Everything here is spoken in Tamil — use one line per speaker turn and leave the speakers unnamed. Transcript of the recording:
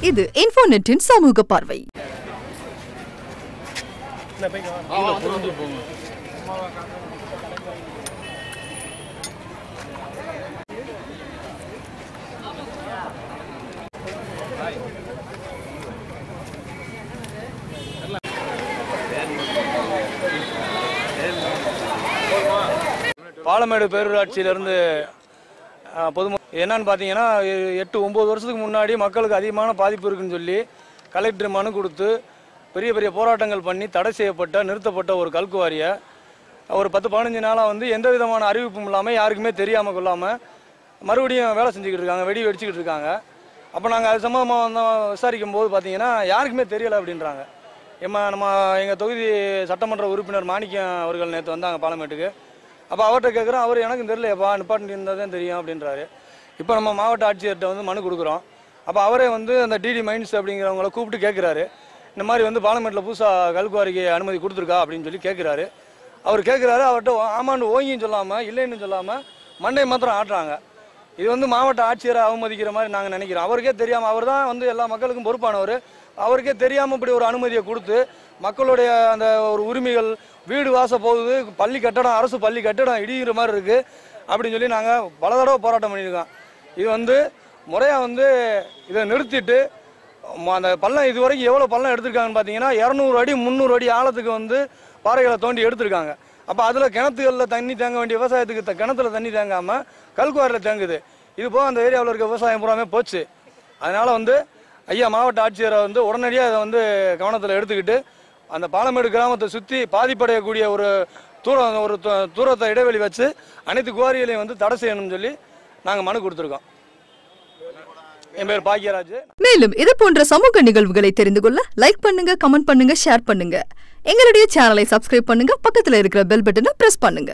இது இன்ஃபோநெட்டின் சமூக பார்வை.
பாலமேடு பேரூராட்சியிலிருந்து பொதுமக்கள் என்னன்னு பார்த்தீங்கன்னா எ- எட்டு ஒம்பது வருஷத்துக்கு முன்னாடி மக்களுக்கு அதிகமான பாதிப்பு இருக்குன்னு சொல்லி கலெக்டர் மனு கொடுத்து பெரிய பெரிய போராட்டங்கள் பண்ணி தடை செய்யப்பட்ட நிறுத்தப்பட்ட ஒரு கல்குவாரியை ஒரு பத்து பதினஞ்சு நாளாக வந்து எந்த விதமான அறிவிப்பும் இல்லாமல் யாருக்குமே தெரியாமல் கொள்ளாமல் மறுபடியும் வேலை செஞ்சுக்கிட்டு இருக்காங்க வெடி வெடிச்சுக்கிட்டு இருக்காங்க. அப்போ நாங்கள் அது சம்மந்தமாக வந்து விசாரிக்கும் போது பார்த்தீங்கன்னா யாருக்குமே தெரியலை அப்படின்றாங்க. எம்ம நம்ம எங்கள் தொகுதி சட்டமன்ற உறுப்பினர் மாணிக்கம் அவர்கள் நேற்று வந்தாங்க பாலமேட்டுக்கு அப்போ அவர்கிட்ட கேட்குறோம் அவர் எனக்கும் தெரியலையப்பா நிப்பாட்டி இருந்தால் தான் தெரியும் அப்படின்றாரு. இப்போ நம்ம மாவட்ட ஆட்சியர்கிட்ட வந்து மனு கொடுக்குறோம். அப்போ அவரே வந்து அந்த டிடி மைன்ஸ் அப்படிங்கிறவங்கள கூப்பிட்டு கேட்குறாரு இந்த மாதிரி வந்து பாலமேட்டில் புதுசாக கல்குவாரிக்கு அனுமதி கொடுத்துருக்கா அப்படின்னு சொல்லி கேட்குறாரு அவர் கேட்குறாரு அவர்கிட்ட ஆமான்னு ஓங்கின்னு சொல்லாமல் இல்லைன்னு சொல்லாமல் மண்டை மாத்திரம் ஆட்டுறாங்க. இது வந்து மாவட்ட ஆட்சியரை அவமதிக்கிற மாதிரி நாங்கள் நினைக்கிறோம். அவருக்கே தெரியாமல் அவர் தான் வந்து எல்லா மக்களுக்கும் பொறுப்பானவர். அவருக்கே தெரியாமல் இப்படி ஒரு அனுமதியை கொடுத்து மக்களுடைய அந்த ஒரு உரிமைகள் வீடு வாச போகுது பள்ளி கட்டடம் அரசு பள்ளி கட்டடம் இடிகிற மாதிரி இருக்குது அப்படின்னு சொல்லி நாங்கள் பல தடவை போராட்டம் பண்ணியிருக்கோம். இது வந்து முறையாக வந்து இதை நிறுத்திட்டு அந்த பள்ளம் இது வரைக்கும் எவ்வளோ பள்ளம் எடுத்திருக்காங்கன்னு பார்த்தீங்கன்னா இரநூறு அடி முந்நூறு அடி ஆழத்துக்கு வந்து பாறைகளை தோண்டி எடுத்திருக்காங்க. அப்போ அதில் கிணத்துகளில் தண்ணி தேங்க வேண்டிய விவசாயத்துக்கு த- கிணத்துல தண்ணி தேங்காமல் கல்குவாரியில் தேங்குது. இது போக அந்த ஏரியாவில் இருக்க விவசாயம் பூராமே போச்சு. அதனால் வந்து ஐயா மாவட்ட ஆட்சியரை வந்து உடனடியாக இதை வந்து கவனத்தில் எடுத்துக்கிட்டு அந்த பாலமேடு கிராமத்தை சுற்றி பாதிப்படையக்கூடிய ஒரு தூரம் ஒரு தூரத்தை இடைவெளி வச்சு அனைத்து குவாரிகளையும் வந்து தடை செய்யணும்னு சொல்லி நாங்கள் மனு கொடுத்துருக்கோம். என் பேர் பாக்யராஜ்.
மேலும் இது போன்ற சமூக நிகழ்வுகளை தெரிந்து கொள்ள லைக் பண்ணுங்க கமெண்ட் பண்ணுங்க ஷேர் பண்ணுங்க. எங்களுடைய சேனலை சப்ஸ்கிரைப் பண்ணுங்க பக்கத்துல இருக்கிற பெல் பட்டனை பிரஸ் பண்ணுங்க.